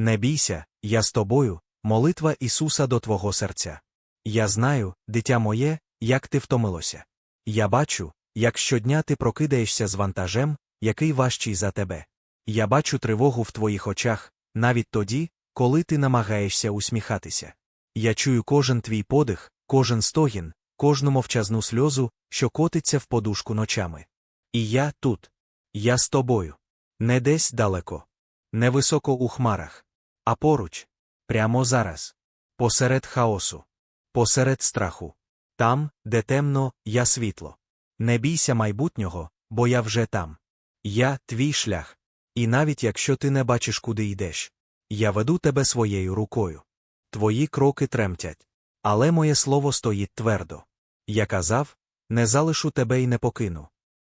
Не бійся, я з тобою, молитва Ісуса до твого серця. Я знаю, дитя моє, як ти втомилося. Я бачу, як щодня ти прокидаєшся з вантажем, який важчий за тебе. Я бачу тривогу в твоїх очах, навіть тоді, коли ти намагаєшся усміхатися. Я чую кожен твій подих, кожен стогін, кожну мовчазну сльозу, що котиться в подушку ночами. І я тут. Я з тобою. Не десь далеко. Не високо у хмарах, а поруч, прямо зараз. Посеред хаосу, посеред страху. Там, де темно, я світло. Не бійся майбутнього, бо я вже там. Я твій шлях. І навіть якщо ти не бачиш, куди йдеш, я веду тебе своєю рукою. Твої кроки тремтять. Але моє слово стоїть твердо. Я казав не залишу тебе і не покину.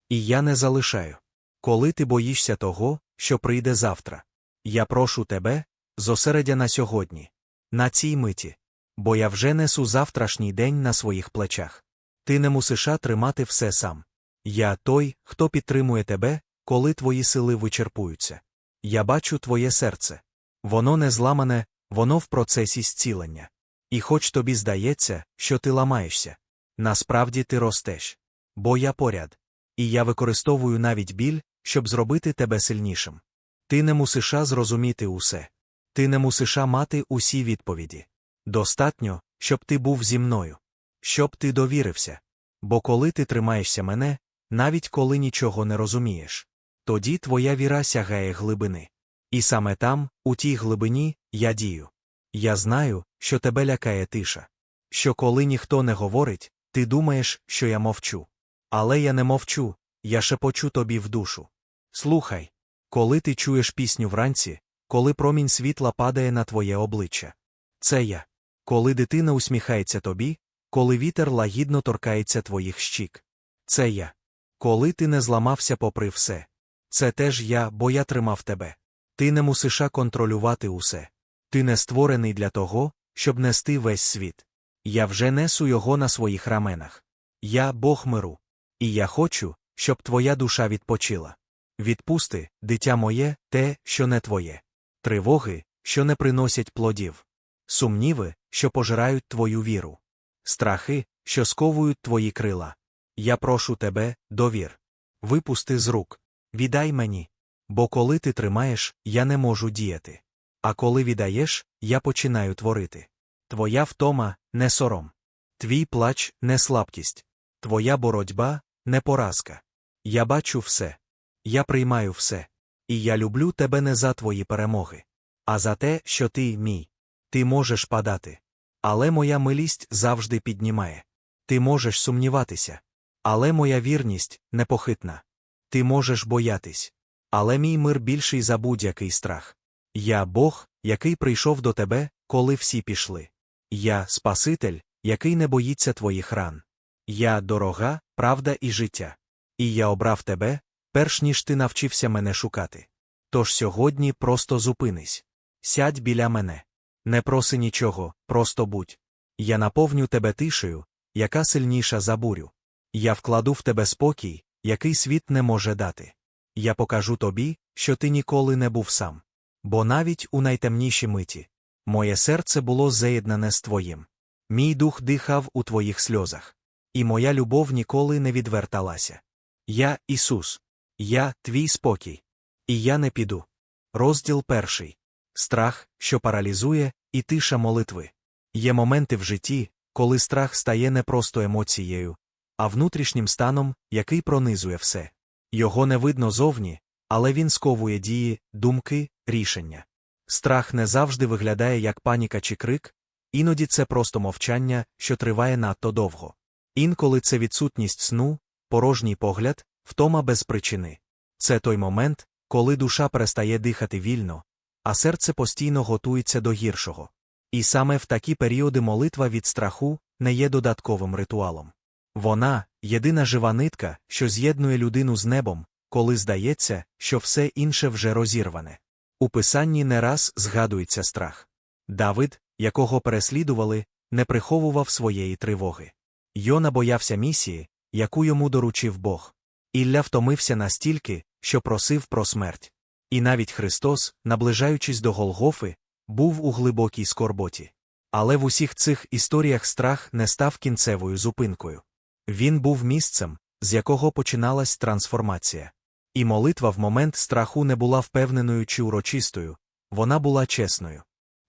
І я не залишаю. Коли ти боїшся того, що прийде завтра. Я прошу тебе, зосередя на сьогодні, на цій миті, бо я вже несу завтрашній день на своїх плечах. Ти не мусиш тримати все сам. Я той, хто підтримує тебе, коли твої сили вичерпуються. Я бачу твоє серце. Воно не зламане, воно в процесі зцілення. І хоч тобі здається, що ти ламаєшся, насправді ти ростеш. Бо я поряд. І я використовую навіть біль, щоб зробити тебе сильнішим. Ти не мусиш зрозуміти усе. Ти не мусиш мати усі відповіді. Достатньо, щоб ти був зі мною. Щоб ти довірився. Бо коли ти тримаєшся мене, навіть коли нічого не розумієш, тоді твоя віра сягає глибини. І саме там, у тій глибині, я дію. Я знаю, що тебе лякає тиша. Що коли ніхто не говорить, ти думаєш, що я мовчу. Але я не мовчу, я шепочу тобі в душу. Слухай, коли ти чуєш пісню вранці, коли промінь світла падає на твоє обличчя. Це я. Коли дитина усміхається тобі, коли вітер лагідно торкається твоїх щік. Це я. Коли ти не зламався попри все. Це теж я, бо я тримав тебе. Ти не мусиш контролювати усе. Ти не створений для того, щоб нести весь світ. Я вже несу його на своїх раменах. Я Бог миру. І я хочу, щоб твоя душа відпочила. Відпусти, дитя моє, те, що не твоє. Тривоги, що не приносять плодів. Сумніви, що пожирають твою віру. Страхи, що сковують твої крила. Я прошу тебе, довір. Випусти з рук. Віддай мені. Бо коли ти тримаєш, я не можу діяти. А коли віддаєш, я починаю творити. Твоя втома не сором. Твій плач не слабкість. Твоя боротьба не поразка. Я бачу все. Я приймаю все. І я люблю тебе не за твої перемоги, а за те, що ти мій. Ти можеш падати. Але моя милість завжди піднімає. Ти можеш сумніватися. Але моя вірність непохитна. Ти можеш боятись. Але мій мир більший за будь-який страх. Я Бог, який прийшов до тебе, коли всі пішли. Я Спаситель, який не боїться твоїх ран. Я дорога, правда і життя. І я обрав тебе, перш ніж ти навчився мене шукати. Тож сьогодні просто зупинись. Сядь біля мене. Не проси нічого, просто будь. Я наповню тебе тишею, яка сильніша за бурю. Я вкладу в тебе спокій, який світ не може дати. Я покажу тобі, що ти ніколи не був сам. Бо навіть у найтемніші миті моє серце було заєднане з твоїм. Мій дух дихав у твоїх сльозах. І моя любов ніколи не відверталася. Я Ісус, я твій спокій. І я не піду. Розділ перший страх, що паралізує, і тиша молитви. Є моменти в житті, коли страх стає не просто емоцією, а внутрішнім станом, який пронизує все. Його не видно зовні, але він сковує дії, думки, рішення. Страх не завжди виглядає як паніка чи крик, іноді це просто мовчання, що триває надто довго. Інколи це відсутність сну, порожній погляд, втома без причини. Це той момент, коли душа перестає дихати вільно, а серце постійно готується до гіршого. І саме в такі періоди молитва від страху не є додатковим ритуалом. Вона єдина жива нитка, що з'єднує людину з небом, коли здається, що все інше вже розірване. У писанні не раз згадується страх. Давид, якого переслідували, не приховував своєї тривоги. Йона боявся місії, яку йому доручив Бог. Ілля втомився настільки, що просив про смерть. І навіть Христос, наближаючись до Голгофи, був у глибокій скорботі. Але в усіх цих історіях страх не став кінцевою зупинкою. Він був місцем, з якого починалась трансформація. І молитва в момент страху не була впевненою чи урочистою, вона була чесною.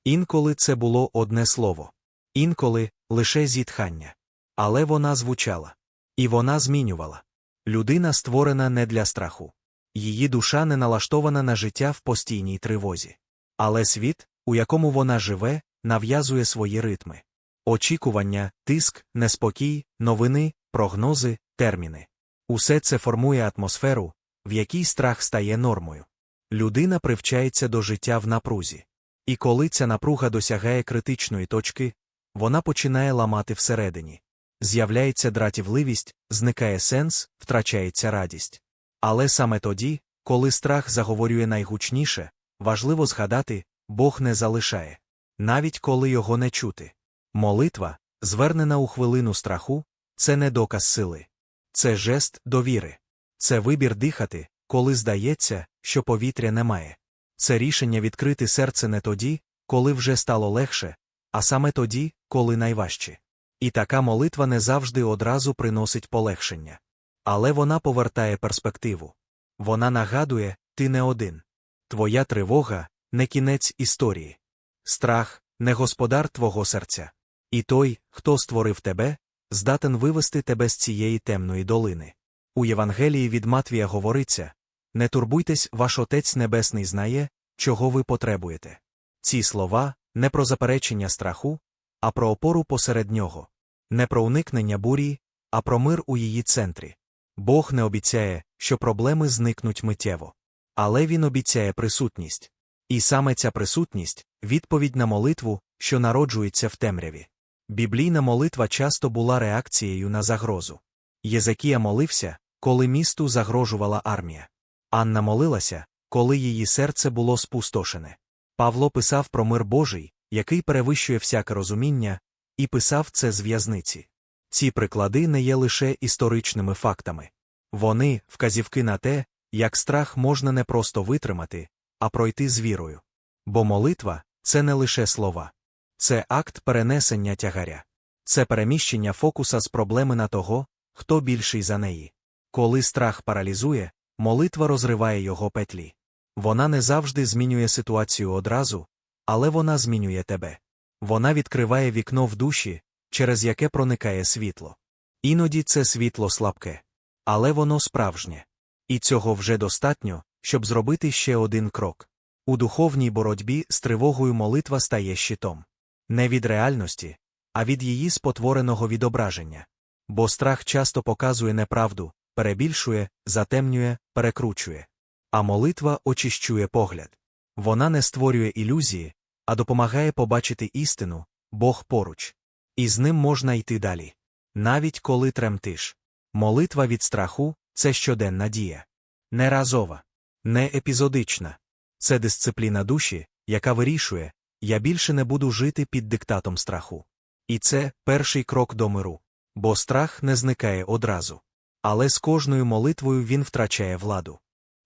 Інколи це було одне слово, інколи лише зітхання. Але вона звучала. І вона змінювала. Людина створена не для страху. Її душа не налаштована на життя в постійній тривозі. Але світ, у якому вона живе, нав'язує свої ритми. Очікування, тиск, неспокій, новини, прогнози, терміни. Усе це формує атмосферу, в якій страх стає нормою. Людина привчається до життя в напрузі. І коли ця напруга досягає критичної точки, вона починає ламати всередині. З'являється дратівливість, зникає сенс, втрачається радість. Але саме тоді, коли страх заговорює найгучніше, важливо згадати, Бог не залишає, навіть коли його не чути. Молитва, звернена у хвилину страху, це не доказ сили, це жест довіри, це вибір дихати, коли здається, що повітря немає. Це рішення відкрити серце не тоді, коли вже стало легше, а саме тоді, коли найважче. І така молитва не завжди одразу приносить полегшення. Але вона повертає перспективу. Вона нагадує, ти не один. Твоя тривога не кінець історії. Страх не господар твого серця. І той, хто створив тебе, здатен вивести тебе з цієї темної долини. У Євангелії від Матвія говориться Не турбуйтесь, ваш Отець Небесний знає, чого ви потребуєте. Ці слова не про заперечення страху, а про опору посеред нього, не про уникнення бурі, а про мир у її центрі. Бог не обіцяє, що проблеми зникнуть миттєво. Але Він обіцяє присутність. І саме ця присутність відповідь на молитву, що народжується в темряві. Біблійна молитва часто була реакцією на загрозу. Єзекія молився, коли місту загрожувала армія. Анна молилася, коли її серце було спустошене. Павло писав про мир Божий, який перевищує всяке розуміння, і писав це з в'язниці. Ці приклади не є лише історичними фактами. Вони вказівки на те, як страх можна не просто витримати, а пройти з вірою. Бо молитва це не лише слова, це акт перенесення тягаря, це переміщення фокуса з проблеми на того, хто більший за неї. Коли страх паралізує, молитва розриває його петлі. Вона не завжди змінює ситуацію одразу, але вона змінює тебе. Вона відкриває вікно в душі, через яке проникає світло. Іноді це світло слабке, але воно справжнє. І цього вже достатньо, щоб зробити ще один крок. У духовній боротьбі з тривогою молитва стає щитом. Не від реальності, а від її спотвореного відображення. Бо страх часто показує неправду, перебільшує, затемнює, перекручує. А молитва очищує погляд. Вона не створює ілюзії, а допомагає побачити істину, Бог поруч. І з ним можна йти далі. Навіть коли тремтиш. Молитва від страху це щоденна дія. Не разова, не епізодична. Це дисципліна душі, яка вирішує, я більше не буду жити під диктатом страху. І це перший крок до миру. Бо страх не зникає одразу. Але з кожною молитвою він втрачає владу.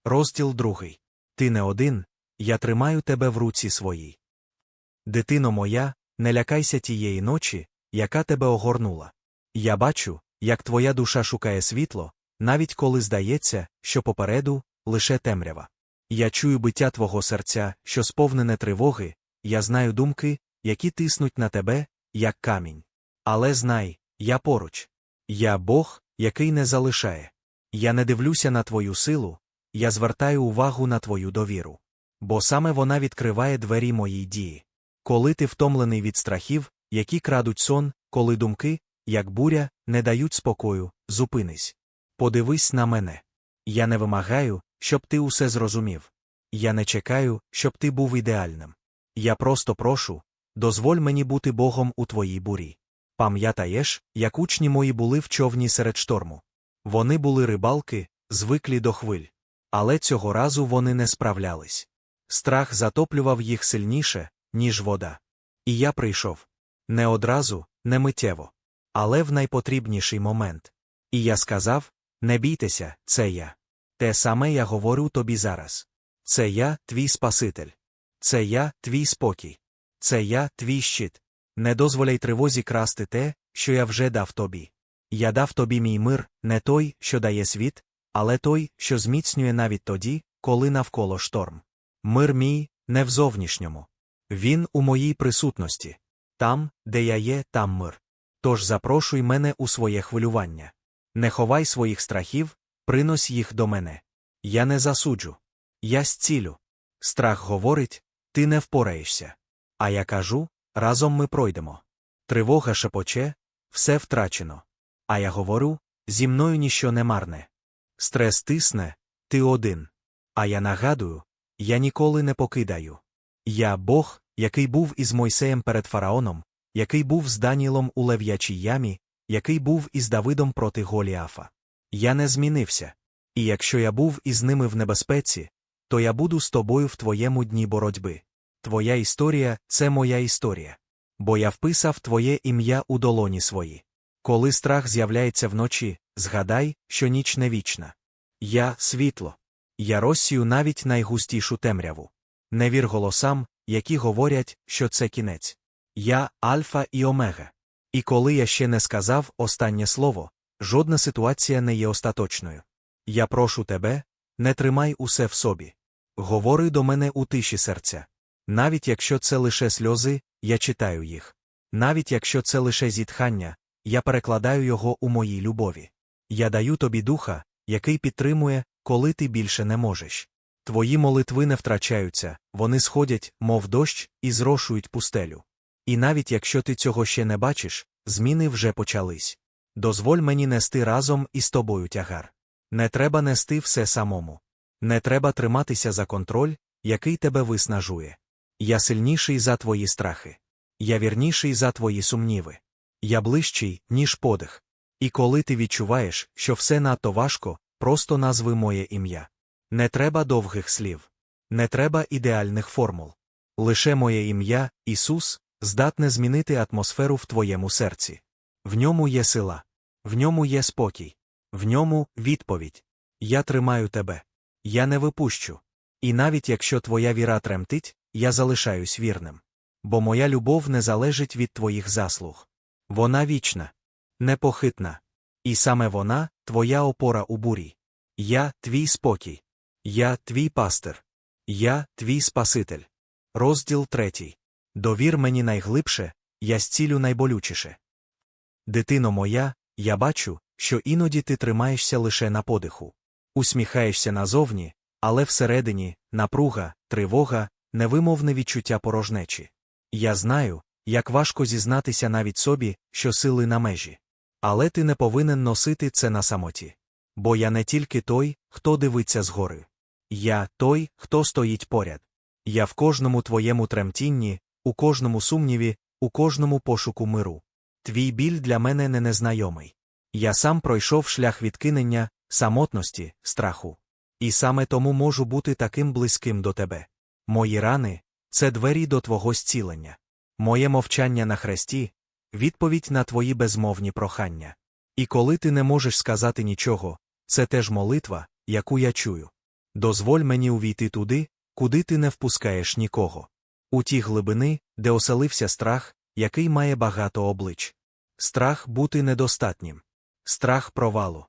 Розділ другий. Ти не один, я тримаю тебе в руці своїй. Дитино моя, не лякайся тієї ночі, яка тебе огорнула. Я бачу, як твоя душа шукає світло, навіть коли здається, що попереду лише темрява. Я чую биття твого серця, що сповнене тривоги, я знаю думки, які тиснуть на тебе, як камінь. Але знай, я поруч. Я Бог, який не залишає. Я не дивлюся на твою силу, я звертаю увагу на твою довіру. Бо саме вона відкриває двері моїй дії. Коли ти втомлений від страхів, які крадуть сон, коли думки, як буря, не дають спокою, зупинись. Подивись на мене. Я не вимагаю, щоб ти усе зрозумів. Я не чекаю, щоб ти був ідеальним. Я просто прошу, дозволь мені бути Богом у твоїй бурі. Пам'ятаєш, як учні мої були в човні серед шторму. Вони були рибалки, звиклі до хвиль. Але цього разу вони не справлялись. Страх затоплював їх сильніше, ніж вода. І я прийшов. Не одразу, не миттєво. Але в найпотрібніший момент. І я сказав не бійтеся, це я. Те саме я говорю тобі зараз. Це я, твій Спаситель. Це я, твій спокій. це я, твій щит. Не дозволяй тривозі красти те, що я вже дав тобі. Я дав тобі мій мир, не той, що дає світ, але той, що зміцнює навіть тоді, коли навколо шторм. Мир мій не в зовнішньому. Він у моїй присутності. Там, де я є, там мир. Тож запрошуй мене у своє хвилювання. Не ховай своїх страхів, принось їх до мене. Я не засуджу. Я зцілю. Страх говорить, ти не впораєшся. А я кажу, разом ми пройдемо. Тривога шепоче, все втрачено. А я говорю, зі мною ніщо не марне. Стрес тисне, ти один. А я нагадую, я ніколи не покидаю. Я Бог, який був із Мойсеєм перед фараоном, який був з Данілом у лев'ячій ямі, який був із Давидом проти Голіафа. Я не змінився. І якщо я був із ними в небезпеці, то я буду з тобою в твоєму дні боротьби. Твоя історія це моя історія. Бо я вписав твоє ім'я у долоні свої. Коли страх з'являється вночі, згадай, що ніч не вічна. Я світло. Я розсію навіть найгустішу темряву. Не вір голосам, які говорять, що це кінець. Я альфа і омега. І коли я ще не сказав останнє слово, жодна ситуація не є остаточною. Я прошу тебе, не тримай усе в собі. Говори до мене у тиші серця. Навіть якщо це лише сльози, я читаю їх. Навіть якщо це лише зітхання, я перекладаю його у моїй любові. Я даю тобі духа, який підтримує, коли ти більше не можеш. Твої молитви не втрачаються, вони сходять, мов дощ, і зрошують пустелю. І навіть якщо ти цього ще не бачиш, зміни вже почались. Дозволь мені нести разом із тобою тягар. Не треба нести все самому. Не треба триматися за контроль, який тебе виснажує. Я сильніший за твої страхи. Я вірніший за твої сумніви. Я ближчий, ніж подих. І коли ти відчуваєш, що все надто важко, просто назви моє ім'я. Не треба довгих слів. Не треба ідеальних формул. Лише моє ім'я, Ісус, здатне змінити атмосферу в твоєму серці. В ньому є сила, в ньому є спокій, в ньому відповідь. Я тримаю тебе. Я не випущу. І навіть якщо твоя віра тремтить, я залишаюсь вірним. Бо моя любов не залежить від твоїх заслуг. Вона вічна, непохитна. І саме вона твоя опора у бурі. Я твій спокій. Я твій пастир. Я твій Спаситель. Розділ третій. Довір мені найглибше, я зцілю найболючіше. Дитино моя, я бачу, що іноді ти тримаєшся лише на подиху. Усміхаєшся назовні, але всередині напруга, тривога, невимовне відчуття порожнечі. Я знаю, як важко зізнатися навіть собі, що сили на межі. Але ти не повинен носити це на самоті. Бо я не тільки той, хто дивиться згори. Я той, хто стоїть поряд. Я в кожному твоєму тремтінні, у кожному сумніві, у кожному пошуку миру. Твій біль для мене не незнайомий. Я сам пройшов шлях відкинення, самотності, страху. І саме тому можу бути таким близьким до тебе. Мої рани це двері до твого зцілення. Моє мовчання на хресті відповідь на твої безмовні прохання. І коли ти не можеш сказати нічого, це теж молитва, яку я чую. Дозволь мені увійти туди, куди ти не впускаєш нікого. У ті глибини, де оселився страх, який має багато облич. Страх бути недостатнім, страх провалу,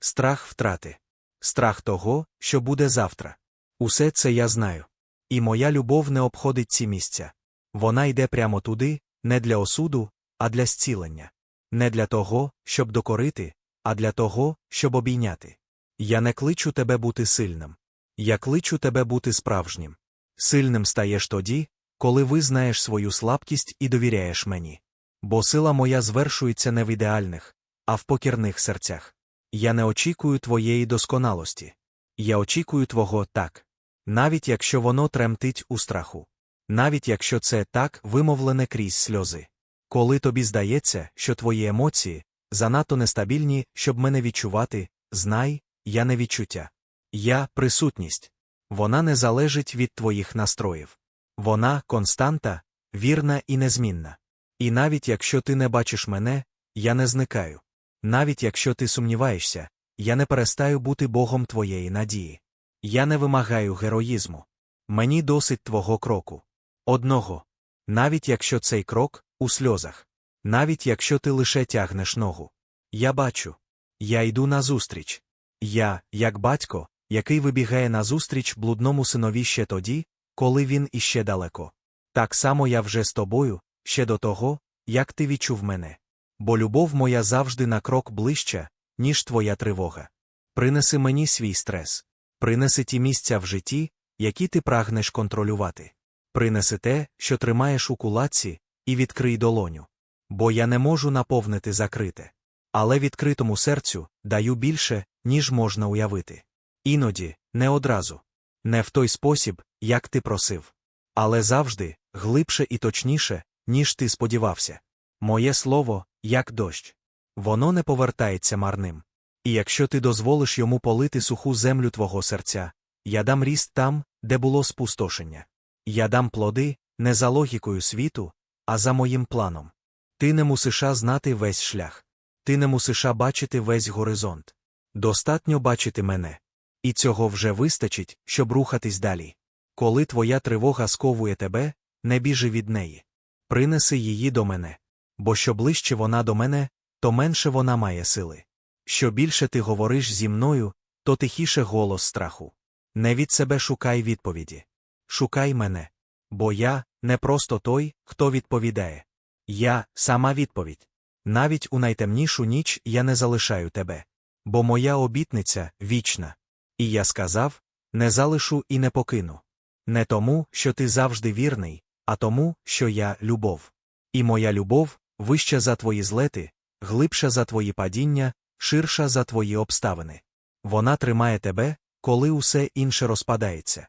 страх втрати, страх того, що буде завтра. Усе це я знаю. І моя любов не обходить ці місця. Вона йде прямо туди, не для осуду, а для зцілення. Не для того, щоб докорити, а для того, щоб обійняти. Я не кличу тебе бути сильним. Я кличу тебе бути справжнім. Сильним стаєш тоді, коли визнаєш свою слабкість і довіряєш мені. Бо сила моя звершується не в ідеальних, а в покірних серцях. Я не очікую твоєї досконалості. Я очікую твого так. Навіть якщо воно тремтить у страху. Навіть якщо це так вимовлене крізь сльози. Коли тобі здається, що твої емоції занадто нестабільні, щоб мене відчувати, знай, я не відчуття. Я присутність. Вона не залежить від твоїх настроїв. Вона константа, вірна і незмінна. І навіть якщо ти не бачиш мене, я не зникаю. Навіть якщо ти сумніваєшся, я не перестаю бути Богом твоєї надії. Я не вимагаю героїзму. Мені досить твого кроку. Одного. Навіть якщо цей крок у сльозах. Навіть якщо ти лише тягнеш ногу. Я бачу. Я йду назустріч. Я, як батько, який вибігає назустріч блудному синові ще тоді, коли він іще далеко. Так само я вже з тобою, ще до того, як ти відчув мене. Бо любов моя завжди на крок ближча, ніж твоя тривога. Принеси мені свій стрес. Принеси ті місця в житті, які ти прагнеш контролювати. Принеси те, що тримаєш у кулаці, і відкрий долоню. Бо я не можу наповнити закрите. Але відкритому серцю даю більше, ніж можна уявити. Іноді, не одразу. Не в той спосіб, як ти просив. Але завжди, глибше і точніше, ніж ти сподівався. Моє слово, як дощ. Воно не повертається марним. І якщо ти дозволиш йому полити суху землю твого серця, я дам ріст там, де було спустошення. Я дам плоди, не за логікою світу, а за моїм планом. Ти не мусиша знати весь шлях. Ти не мусиша бачити весь горизонт. Достатньо бачити мене. І цього вже вистачить, щоб рухатись далі. Коли твоя тривога сковує тебе, не біжи від неї. Принеси її до мене. Бо що ближче вона до мене, то менше вона має сили. Що більше ти говориш зі мною, то тихіше голос страху. Не від себе шукай відповіді. Шукай мене. Бо я не просто той, хто відповідає. Я сама відповідь. Навіть у найтемнішу ніч я не залишаю тебе. Бо моя обітниця вічна. І я сказав не залишу і не покину. Не тому, що ти завжди вірний, а тому, що я любов. І моя любов вища за твої злети, глибша за твої падіння, ширша за твої обставини. Вона тримає тебе, коли усе інше розпадається.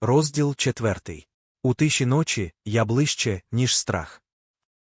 Розділ четвертий. У тиші ночі я ближче, ніж страх.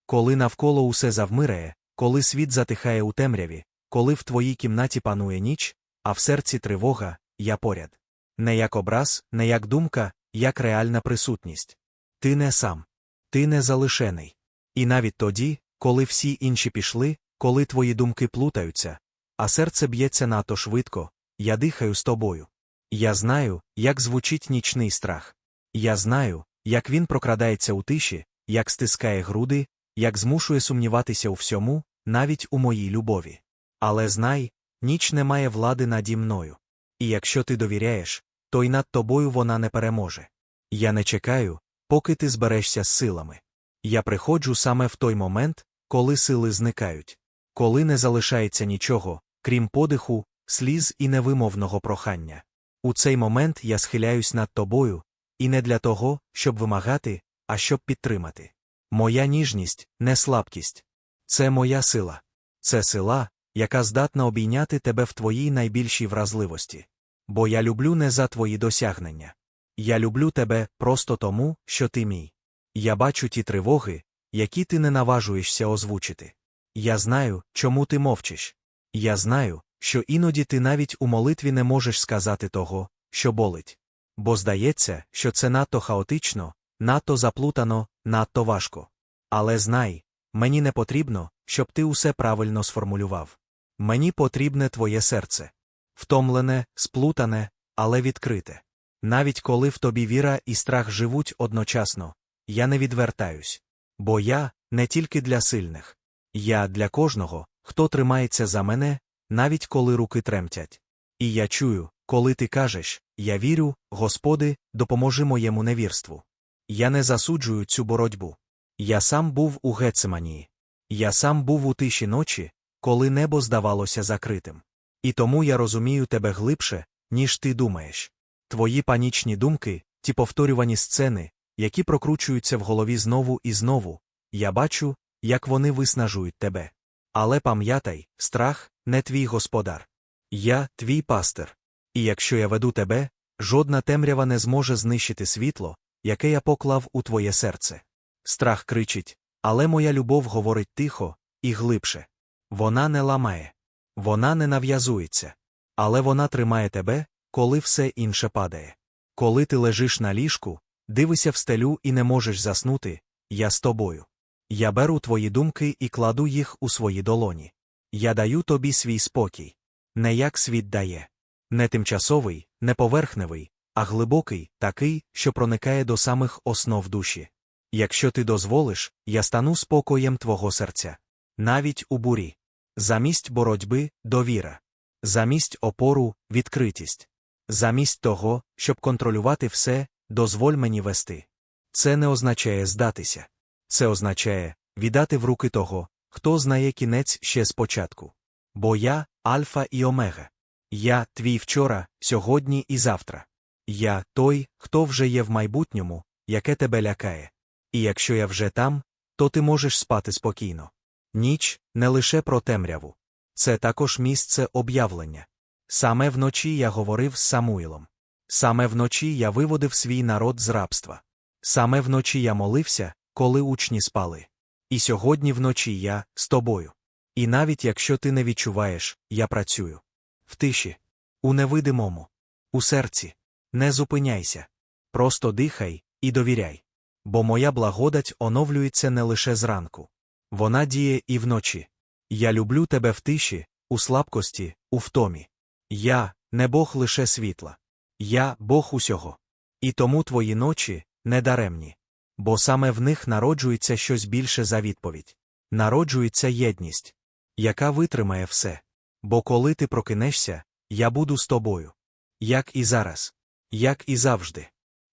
Коли навколо усе завмирає, коли світ затихає у темряві, коли в твоїй кімнаті панує ніч, а в серці тривога, я поряд. Не як образ, не як думка, як реальна присутність. Ти не сам. Ти не залишений. І навіть тоді, коли всі інші пішли, коли твої думки плутаються, а серце б'ється надто швидко, я дихаю з тобою. Я знаю, як звучить нічний страх. Я знаю, як він прокрадається у тиші, як стискає груди, як змушує сумніватися у всьому, навіть у моїй любові. Але знай, ніч не має влади наді мною. І якщо ти довіряєш, то й над тобою вона не переможе. Я не чекаю, поки ти зберешся з силами. Я приходжу саме в той момент, коли сили зникають, коли не залишається нічого, крім подиху, сліз і невимовного прохання. У цей момент я схиляюсь над тобою, і не для того, щоб вимагати, а щоб підтримати. Моя ніжність не слабкість. Це моя сила. Це сила, яка здатна обійняти тебе в твоїй найбільшій вразливості. Бо я люблю не за твої досягнення. Я люблю тебе просто тому, що ти мій. Я бачу ті тривоги, які ти не наважуєшся озвучити. Я знаю, чому ти мовчиш. Я знаю, що іноді ти навіть у молитві не можеш сказати того, що болить. Бо здається, що це надто хаотично, надто заплутано, надто важко. Але знай, мені не потрібно, щоб ти усе правильно сформулював. Мені потрібне твоє серце. Втомлене, сплутане, але відкрите. Навіть коли в тобі віра і страх живуть одночасно, я не відвертаюсь. Бо я не тільки для сильних. Я для кожного, хто тримається за мене, навіть коли руки тремтять. І я чую, коли ти кажеш Я вірю, Господи, допоможи моєму невірству. Я не засуджую цю боротьбу. Я сам був у Гецеманії. Я сам був у тиші ночі, коли небо здавалося закритим. І тому я розумію тебе глибше, ніж ти думаєш. Твої панічні думки, ті повторювані сцени, які прокручуються в голові знову і знову, я бачу, як вони виснажують тебе. Але пам'ятай, страх не твій господар. Я твій пастир. І якщо я веду тебе, жодна темрява не зможе знищити світло, яке я поклав у твоє серце. Страх кричить, але моя любов говорить тихо і глибше. Вона не ламає, вона не нав'язується, але вона тримає тебе, коли все інше падає. Коли ти лежиш на ліжку, дивишся в стелю і не можеш заснути, я з тобою. Я беру твої думки і кладу їх у свої долоні. Я даю тобі свій спокій. Не як світ дає. Не тимчасовий, не поверхневий, а глибокий, такий, що проникає до самих основ душі. Якщо ти дозволиш, я стану спокоєм твого серця. Навіть у бурі. Замість боротьби довіра. Замість опору відкритість. Замість того, щоб контролювати все, дозволь мені вести. Це не означає здатися. Це означає віддати в руки того, хто знає кінець ще спочатку. Бо я альфа і омега. Я твій вчора, сьогодні і завтра. Я той, хто вже є в майбутньому, яке тебе лякає. І якщо я вже там, то ти можеш спати спокійно. Ніч не лише про темряву. Це також місце об'явлення. Саме вночі я говорив з Самуїлом. Саме вночі я виводив свій народ з рабства. Саме вночі я молився, коли учні спали. І сьогодні вночі я з тобою. І навіть якщо ти не відчуваєш, я працюю. В тиші, у невидимому, у серці. Не зупиняйся. Просто дихай і довіряй. Бо моя благодать оновлюється не лише зранку. Вона діє і вночі. Я люблю тебе в тиші, у слабкості, у втомі. Я не Бог лише світла. Я Бог усього. І тому твої ночі недаремні. Бо саме в них народжується щось більше за відповідь. Народжується єдність, яка витримає все. Бо коли ти прокинешся, я буду з тобою. Як і зараз, як і завжди.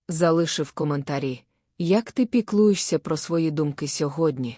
Залишив коментарі, як ти піклуєшся про свої думки сьогодні.